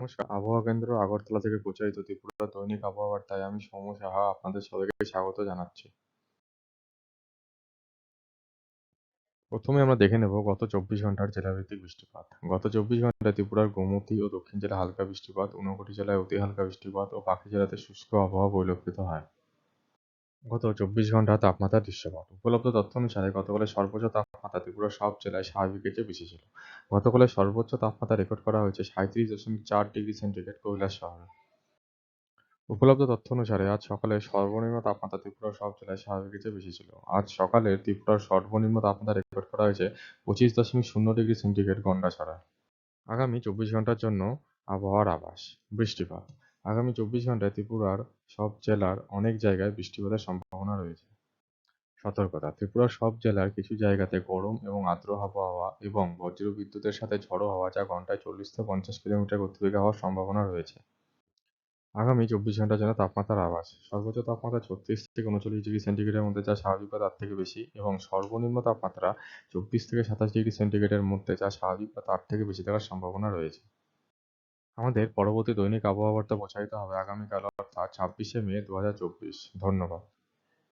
নমস্কার আবহাওয়া কেন্দ্র আগরতলা থেকে প্রচারিত ত্রিপুরা দৈনিক আবহাওয়া বার্তায় আমি সৌম্য সাহা আপনাদের সবাইকে স্বাগত জানাচ্ছি। প্রথমে আমরা দেখে নেব গত চব্বিশ ঘণ্টার জেলাভিত্তিক বৃষ্টিপাত। গত চব্বিশ ঘন্টায় ত্রিপুরার গোমতী ও দক্ষিণ জেলায় হালকা বৃষ্টিপাত ঊনকোটি জেলায় অতি হালকা বৃষ্টিপাত ও বাকি জেলাতে শুষ্ক আবহাওয়া পরিলক্ষিত হয়। গত চব্বিশ ঘণ্টা তাপমাত্রা দৃশ্যপট। উপলব্ধ তথ্য অনুসারে গতকালের সর্বোচ্চ তাপমাত্রা ত্রিপুরার সব জেলায় স্বাভাবিকের চেয়ে বেশি ছিল। গতকালের সর্বোচ্চ তাপমাত্রা রেকর্ড করা হয়েছে সাঁত্রিশ দশমিক চার ডিগ্রি সেন্টিগ্রেড কৈলাস শহরে। উপলব্ধ তথ্য অনুসারে আজ সকালে সর্বনিম্ন তাপমাত্রা ত্রিপুরার সব জেলায় স্বাভাবিকের চেয়ে বেশি ছিল। আজ সকালে ত্রিপুরার সর্বনিম্ন তাপমাত্রা রেকর্ড করা হয়েছে পঁচিশ দশমিক শূন্য ডিগ্রি সেন্টিগ্রেড গন্ডাছড়া। আগামী চব্বিশ ঘণ্টার জন্য আবহাওয়ার আভাস, বৃষ্টিপাত। আগামী চব্বিশ ঘন্টায় ত্রিপুরার সব জেলার অনেক জায়গায় বৃষ্টিপাতের সম্ভাবনা রয়েছে। সতর্কতা। ত্রিপুরার সব জেলার কিছু জায়গাতে গরম এবং আর্দ্র আবহাওয়া এবং বজ্রবিদ্যুতের সাথে ঝড়ো হাওয়া যা ঘন্টায় চল্লিশ থেকে পঞ্চাশ কিলোমিটার গতিবেগে হওয়ার সম্ভাবনা রয়েছে। আগামী চব্বিশ ঘণ্টার জন্য তাপমাত্রার আভাস। সর্বোচ্চ তাপমাত্রা ছত্রিশ থেকে উনচল্লিশ ডিগ্রি সেন্টিগ্রেডের মধ্যে, যা স্বাভাবিক বা তার থেকে বেশি এবং সর্বনিম্ন তাপমাত্রা চব্বিশ থেকে সাতাশ ডিগ্রি সেন্টিগ্রেডের মধ্যে, যা স্বাভাবিক বা তার থেকে বেশি থাকার সম্ভাবনা রয়েছে। আমাদের পরবর্তী দৈনিক আবহাওয়া বার্তা প্রচারিত হবে আগামীকাল, অর্থাৎ ছাব্বিশে মে দু হাজার চব্বিশ। ধন্যবাদ।